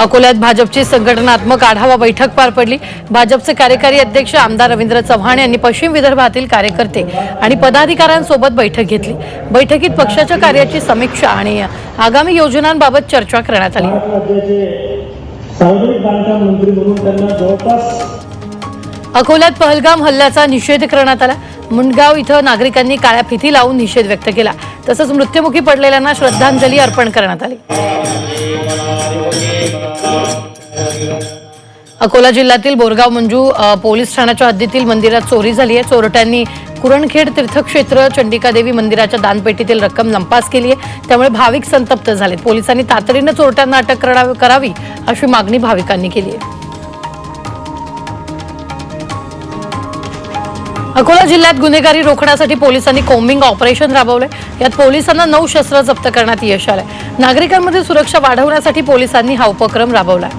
अकोल्यात भाजपची संघटनात्मक आढावा बैठक पार पडली. भाजपचे कार्यकारी अध्यक्ष आमदार रवींद्र चव्हाण यांनी पश्चिम विदर्भातील कार्यकर्ते आणि पदाधिकाऱ्यांसोबत बैठक घेतली. बैठकीत पक्षाच्या कार्याची समीक्षा आणि आगामी योजनांबाबत चर्चा करण्यात आली. अकोल्यात पहलगाम हल्ल्याचा निषेध करण्यात आला. मुंडगाव इथं नागरिकांनी काळ्या फिती लावून निषेध व्यक्त केला. तसंच मृत्युमुखी पडलेल्यांना श्रद्धांजली अर्पण करण्यात आली. अकोला जिल्ह्यातील बोरगाव मंजू पोलीस ठाण्याच्या हद्दीतील मंदिरात चोरी झाली आहे. चोरट्यांनी कुरणखेड तीर्थक्षेत्र चंडिकादेवी मंदिराच्या दानपेटीतील रक्कम लंपास केली आहे. त्यामुळे भाविक संतप्त झालेत. पोलिसांनी तातडीनं चोरट्यांना अटक करावी अशी मागणी भाविकांनी केली आहे. अकोला जिल्ह्यात गुन्हेगारी रोखण्यासाठी पोलिसांनी कोम्बिंग ऑपरेशन राबवलंय. यात पोलिसांना नऊ शस्त्र जप्त करण्यात यश आलंय. नागरिकांमध्ये सुरक्षा वाढवण्यासाठी पोलिसांनी हा उपक्रम राबवलाय.